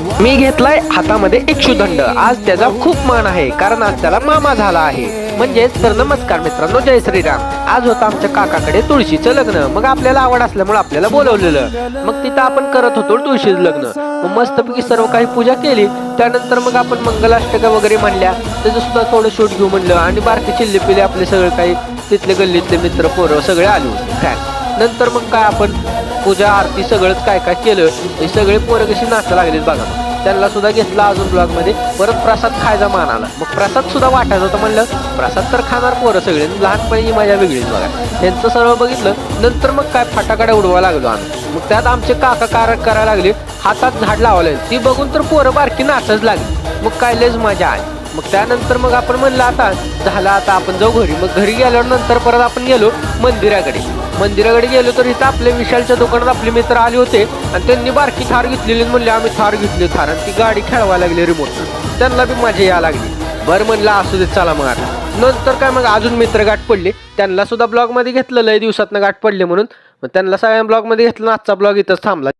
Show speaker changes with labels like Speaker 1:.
Speaker 1: मी घेतलाय हातामध्ये इक्षुदंड आज त्याचा खूप मान आहे कारण आज त्याला मामा झाला आहे. म्हणजेच तर नमस्कार मित्रांनो जय श्रीराम. आज होतं आमच्या काकाकडे तुळशीचं लग्न. मग आपल्याला आवड असल्यामुळे आपल्याला बोलवलेलं. मग तिथं आपण करत होतो तुळशीचं लग्न. मग मस्तपैकी सर्व काही पूजा केली. त्यानंतर मग आपण मंगलाष्टका वगैरे म्हणल्या त्याचं सुद्धा थोडं शूट घेऊ म्हणलं. आणि बारकी चिल्ले पिले आपले सगळे काही तिथले गल्लीतले मित्र पोरं सगळे आले होते. काय? नंतर मग काय आपण पूजा आरती सगळंच काय काय केलं? हे सगळे पोरं कशी नाचा लागलेत बघा. त्यांना सुद्धा घेतला अजून ब्लॉगमध्ये परत प्रसाद खायचा मान आला. मग प्रसाद सुद्धा वाटायचा होता म्हणलं प्रसाद तर खाणार पोरं सगळे. लहानपणी मजा वेगळीच बघा. त्यांचं सर्व बघितलं. नंतर मग काय फटाकडे उडवायला लागलो आम्ही. मग त्यात आमचे काका कार करायला लागले. हातात झाड लावले ती बघून तर पोरं बारकी नाचच लागली. मग काय लयच मजा आली. मग त्यानंतर मग आपण म्हणलं आता झालं आता आपण जाऊ घरी. मग घरी गेल्यानंतर परत आपण गेलो मंदिराकडे. मंदिराकडे गेलो तर इथं आपल्या विशालच्या दुकानात आपले मित्र आले होते आणि त्यांनी बारकी थार घेतलेली म्हणले आम्ही थार घेतली थार. आणि ती गाडी खेळवायला लागली रिमोट त्यांना बी मजा यायला लागली. बरं म्हणलं असू देत चला मग आता. नंतर काय मग अजून मित्र गाठ पडले. त्यांना सुद्धा ब्लॉगमध्ये घेतलं लय दिवसातनं गाठ पडले म्हणून. मग त्यांना सगळ्या ब्लॉगमध्ये घेतलं आजचा ब्लॉग इथंच थांबला.